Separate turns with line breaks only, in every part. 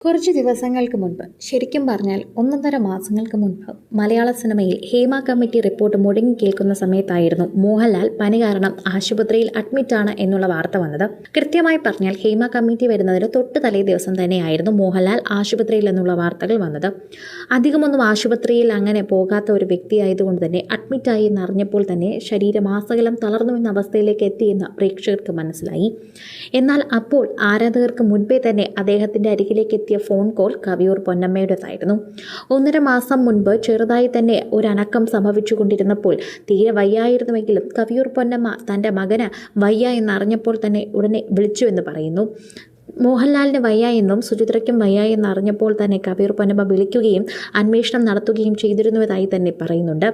കുറച്ച് ദിവസങ്ങൾക്ക് മുൻപ് ശരിക്കും പറഞ്ഞാൽ ഒന്നൊന്നര മാസങ്ങൾക്ക് മുൻപ് മലയാള സിനിമയിൽ ഹേമ കമ്മിറ്റി റിപ്പോർട്ട് മുടങ്ങി കേൾക്കുന്ന സമയത്തായിരുന്നു മോഹൻലാൽ പനി കാരണം ആശുപത്രിയിൽ അഡ്മിറ്റാണ് എന്നുള്ള വാർത്ത വന്നത്. കൃത്യമായി പറഞ്ഞാൽ ഹേമ കമ്മിറ്റി വരുന്നതിന് തൊട്ട് തലേ ദിവസം തന്നെയായിരുന്നു മോഹൻലാൽ ആശുപത്രിയിൽ എന്നുള്ള വാർത്തകൾ വന്നത്. അധികമൊന്നും ആശുപത്രിയിൽ അങ്ങനെ പോകാത്ത ഒരു വ്യക്തിയായതുകൊണ്ട് തന്നെ അഡ്മിറ്റായി എന്നറിഞ്ഞപ്പോൾ തന്നെ ശരീരം ശരീരമാസകലം തളർന്നു എന്ന അവസ്ഥയിലേക്ക് എത്തിയെന്ന് പ്രേക്ഷകർക്ക് മനസ്സിലായി. എന്നാൽ അപ്പോൾ ആരാധകർക്ക് മുൻപേ തന്നെ അദ്ദേഹത്തിന്റെ അരികിലേക്ക് എത്തിയ ഫോൺ കോൾ കവിയൂർ പൊന്നമ്മയുടേതായിരുന്നു. ഒന്നര മാസം മുൻപ് ചെറുതായി തന്നെ ഒരനക്കം സംഭവിച്ചുകൊണ്ടിരുന്നപ്പോൾ തീരെ വയ്യായിരുന്നുവെങ്കിലും കവിയൂർ പൊന്നമ്മ തന്റെ മകന് വയ്യ എന്നറിഞ്ഞപ്പോൾ തന്നെ ഉടനെ വിളിച്ചു എന്ന് പറയുന്നു. മോഹൻലാലിന് വയ്യ എന്നും സുചിത്രയ്ക്കും വയ്യ എന്നറിഞ്ഞപ്പോൾ തന്നെ കബീർ പൊന്നമ്മ വിളിക്കുകയും അന്വേഷണം നടത്തുകയും ചെയ്തിരുന്നതായി തന്നെ പറയുന്നുണ്ട്.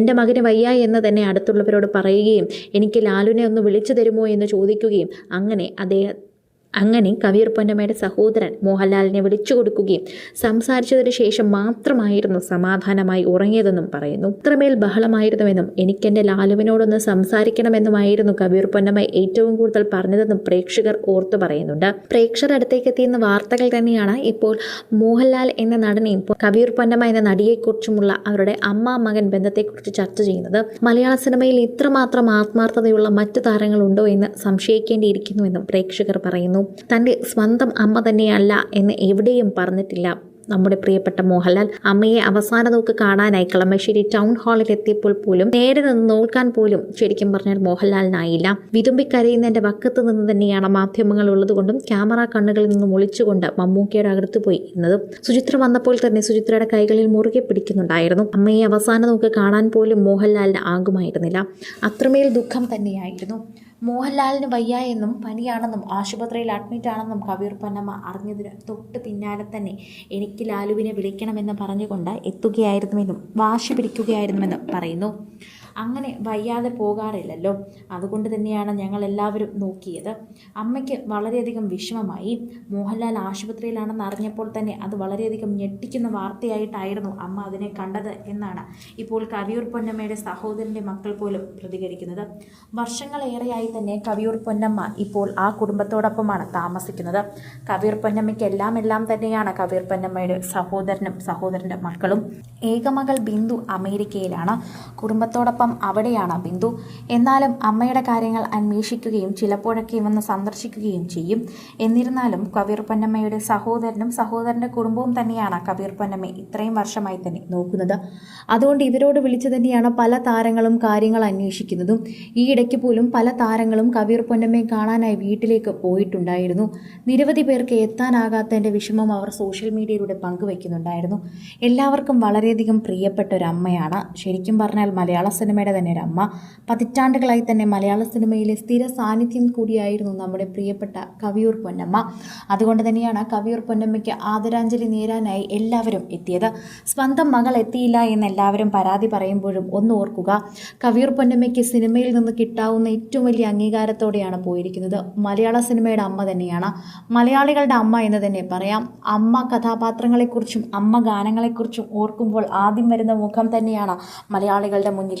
എന്റെ മകന് വയ്യ എന്ന് തന്നെ അടുത്തുള്ളവരോട് പറയുകയും എനിക്ക് ലാലുവിനെ ഒന്ന് വിളിച്ചു തരുമോ എന്ന് ചോദിക്കുകയും അങ്ങനെ അദ്ദേഹം അങ്ങനെ കവിയർ പൊന്നമ്മയുടെ സഹോദരൻ മോഹൻലാലിനെ വിളിച്ചു കൊടുക്കുകയും സംസാരിച്ചതിന് ശേഷം മാത്രമായിരുന്നു സമാധാനമായി ഉറങ്ങിയതെന്നും പറയുന്നു. ഇത്രമേൽ ബഹളമായിരുന്നുവെന്നും എനിക്കെന്റെ ലാലുവിനോടൊന്ന് സംസാരിക്കണമെന്നുമായിരുന്നു കബീർ പൊന്നമ്മ ഏറ്റവും കൂടുതൽ പറഞ്ഞതെന്നും പ്രേക്ഷകർ ഓർത്തു പറയുന്നുണ്ട്. പ്രേക്ഷകർ അടുത്തേക്ക് എത്തിയെന്ന വാർത്തകൾ തന്നെയാണ് ഇപ്പോൾ മോഹൻലാൽ എന്ന നടനെയും കബീർ പൊന്നമ്മ എന്ന നടിയെക്കുറിച്ചുമുള്ള അവരുടെ അമ്മ മകൻ ബന്ധത്തെക്കുറിച്ച് ചർച്ച ചെയ്യുന്നത്. മലയാള സിനിമയിൽ ഇത്രമാത്രം ആത്മാർത്ഥതയുള്ള മറ്റു താരങ്ങളുണ്ടോ എന്ന് സംശയിക്കേണ്ടിയിരിക്കുന്നുവെന്നും പ്രേക്ഷകർ പറയുന്നു. തന്റെ സ്വന്തം അമ്മ തന്നെയല്ല എന്ന് എവിടെയും പറഞ്ഞിട്ടില്ല. നമ്മുടെ പ്രിയപ്പെട്ട മോഹൻലാൽ അമ്മയെ അവസാന നോക്ക് കാണാനായി കളമശ്ശേരി ടൗൺ ഹാളിൽ എത്തിയപ്പോൾ പോലും നേരെ നിന്ന് നോക്കാൻ പോലും ശരിക്കും പറഞ്ഞാൽ മോഹൻലാലിനായില്ല. വിതുമ്പിക്കരയുന്നതിന്റെ വക്കത്ത് നിന്ന് തന്നെയാണ് മാധ്യമങ്ങൾ ഉള്ളതുകൊണ്ടും ക്യാമറ കണ്ണുകളിൽ നിന്നും ഒളിച്ചുകൊണ്ട് മമ്മൂക്കയുടെ അകത്ത് പോയി ഇരുന്നതും സുചിത്ര വന്നപ്പോൾ തന്നെ സുചിത്രയുടെ കൈകളിൽ മുറുകെ പിടിക്കുന്നുണ്ടായിരുന്നു. അമ്മയെ അവസാന നോക്ക് കാണാൻ പോലും മോഹൻലാലിന് ആകുമായിരുന്നില്ല. അത്രമേൽ ദുഃഖം തന്നെയായിരുന്നു. മോഹൻലാലിന് വയ്യ എന്നും പനിയാണെന്നും ആശുപത്രിയിൽ അഡ്മിറ്റ് ആണെന്നും കബീർ പൊന്നമ്മ അറിഞ്ഞതിന് തൊട്ട് പിന്നാലെ തന്നെ എനിക്ക് ലാലുവിനെ വിളിക്കണമെന്ന് പറഞ്ഞുകൊണ്ട് എത്തുകയായിരുന്നുവെന്നും വാശി പിടിക്കുകയായിരുന്നുവെന്നും പറയുന്നു. അങ്ങനെ വയ്യാതെ പോകാറില്ലല്ലോ. അതുകൊണ്ട് തന്നെയാണ് ഞങ്ങൾ എല്ലാവരും നോക്കിയത്. അമ്മയ്ക്ക് വളരെയധികം വിഷമമായി. മോഹൻലാൽ ആശുപത്രിയിലാണെന്ന് അറിഞ്ഞപ്പോൾ തന്നെ അത് വളരെയധികം ഞെട്ടിക്കുന്ന വാർത്തയായിട്ടായിരുന്നു അമ്മ അതിനെ കണ്ടത് എന്നാണ് ഇപ്പോൾ കവിയൂർ പൊന്നമ്മയുടെ സഹോദരന്റെ മക്കൾ പോലും പ്രതികരിക്കുന്നത്. വർഷങ്ങളേറെയായി തന്നെ കവിയൂർ പൊന്നമ്മ ഇപ്പോൾ ആ കുടുംബത്തോടൊപ്പമാണ് താമസിക്കുന്നത്. കവിയൂർ പൊന്നമ്മയ്ക്ക് എല്ലാം എല്ലാം തന്നെയാണ് കവിയൂർ പൊന്നമ്മയുടെ സഹോദരനും സഹോദരന്റെ മക്കളും. ഏകമകൾ ബിന്ദു അമേരിക്കയിലാണ്. കുടുംബത്തോടൊപ്പം അവിടെയാണ് ബിന്ദു. എന്നാലും അമ്മയുടെ കാര്യങ്ങൾ അന്വേഷിക്കുകയും ചിലപ്പോഴൊക്കെ വന്ന് സന്ദർശിക്കുകയും ചെയ്യും. എന്നിരുന്നാലും കബീർ പൊന്നമ്മയുടെ സഹോദരനും സഹോദരന്റെ കുടുംബവും തന്നെയാണ് കബീർ പൊന്നമ്മ ഇത്രയും വർഷമായി തന്നെ നോക്കുന്നത്. അതുകൊണ്ട് ഇവരോട് വിളിച്ചു തന്നെയാണ് പല താരങ്ങളും കാര്യങ്ങൾ അന്വേഷിക്കുന്നതും. ഈ ഇടയ്ക്ക് പോലും പല താരങ്ങളും കബീർ പൊന്നമ്മയെ കാണാനായി വീട്ടിലേക്ക് പോയിട്ടുണ്ടായിരുന്നു. നിരവധി പേർക്ക് എത്താനാകാത്തതിന്റെ വിഷമം അവർ സോഷ്യൽ മീഡിയയിലൂടെ പങ്കുവയ്ക്കുന്നുണ്ടായിരുന്നു. എല്ലാവർക്കും വളരെയധികം പ്രിയപ്പെട്ട ഒരു അമ്മയാണ്. ശരിക്കും പറഞ്ഞാൽ മലയാള സിനിമയുടെ തന്നെ ഒരു അമ്മ. പതിറ്റാണ്ടുകളായി തന്നെ മലയാള സിനിമയിലെ സ്ഥിര സാന്നിധ്യം കൂടിയായിരുന്നു നമ്മുടെ പ്രിയപ്പെട്ട കവിയൂർ പൊന്നമ്മ. അതുകൊണ്ട് തന്നെയാണ് കവിയൂർ പൊന്നമ്മയ്ക്ക് ആദരാഞ്ജലി നേരാനായി എല്ലാവരും എത്തിയത്. സ്വന്തം മകൾ എത്തിയില്ല എന്ന് എല്ലാവരും പരാതി പറയുമ്പോഴും ഒന്ന് ഓർക്കുക കവിയൂർ പൊന്നമ്മയ്ക്ക് സിനിമയിൽ നിന്ന് കിട്ടാവുന്ന ഏറ്റവും വലിയ അംഗീകാരത്തോടെയാണ് പോയിരിക്കുന്നത്. മലയാള സിനിമയുടെ അമ്മ തന്നെയാണ്. മലയാളികളുടെ അമ്മ എന്ന് തന്നെ പറയാം. അമ്മ കഥാപാത്രങ്ങളെക്കുറിച്ചും അമ്മ ഗാനങ്ങളെക്കുറിച്ചും ഓർക്കുമ്പോൾ ആദ്യം വരുന്ന മുഖം തന്നെയാണ് മലയാളികളുടെ മുന്നിൽ